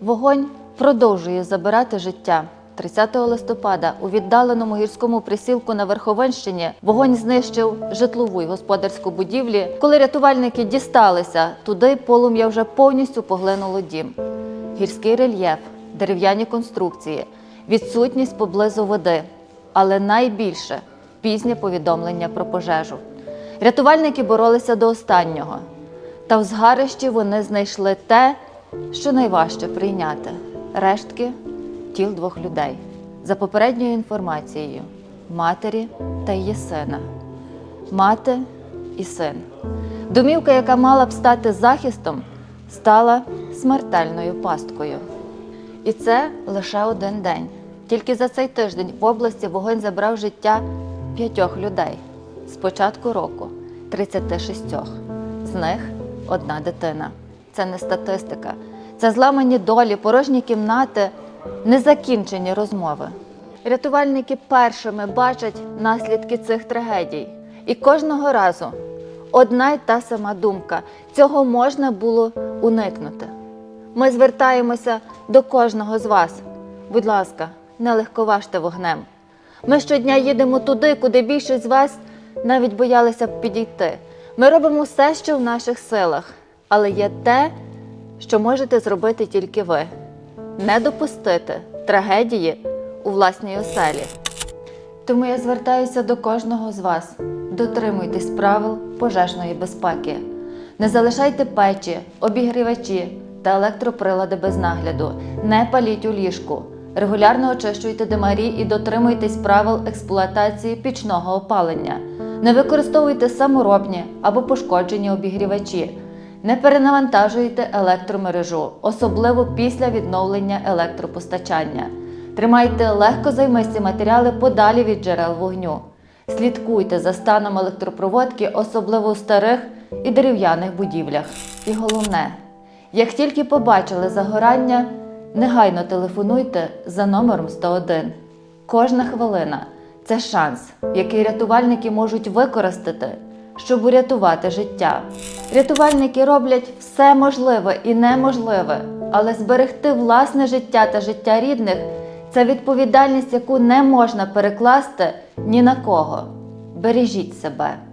Вогонь продовжує забирати життя. 30 листопада у віддаленому гірському присілку на Верховенщині вогонь знищив житлову й господарську будівлі. Коли рятувальники дісталися, туди полум'я вже повністю поглинуло дім. Гірський рельєф, дерев'яні конструкції, відсутність поблизу води, але найбільше пізнє повідомлення про пожежу. Рятувальники боролися до останнього. Та в згарищі вони знайшли те, що найважче прийняти рештки тіл двох людей. За попередньою інформацією, матері та її сина. Мати і син. Домівка, яка мала б стати захистом, стала смертельною пасткою. І це лише один день. Тільки за цей тиждень в області вогонь забрав життя п'ятьох людей з початку року 36. З них одна дитина. Це не статистика, це зламані долі, порожні кімнати, незакінчені розмови. Рятувальники першими бачать наслідки цих трагедій. І кожного разу одна й та сама думка: цього можна було уникнути. Ми звертаємося до кожного з вас. Будь ласка, не легковажте вогнем. Ми щодня їдемо туди, куди більшість з вас навіть боялися б підійти. Ми робимо все, що в наших силах, але є те, що можете зробити тільки ви: не допустити трагедії у власній оселі. Тому я звертаюся до кожного з вас. Дотримуйтесь правил пожежної безпеки. Не залишайте печі, обігрівачі та електроприлади без нагляду. Не паліть у ліжку. Регулярно очищуйте димарі і дотримуйтесь правил експлуатації пічного опалення. Не використовуйте саморобні або пошкоджені обігрівачі. Не перенавантажуйте електромережу, особливо після відновлення електропостачання. Тримайте легкозаймисті матеріали подалі від джерел вогню. Слідкуйте за станом електропроводки, особливо у старих і дерев'яних будівлях. І головне, як тільки побачили загорання, негайно телефонуйте за номером 101. Кожна хвилина це шанс, який рятувальники можуть використати, щоб урятувати життя. Рятувальники роблять все можливе і неможливе, але зберегти власне життя та життя рідних це відповідальність, яку не можна перекласти ні на кого. Бережіть себе.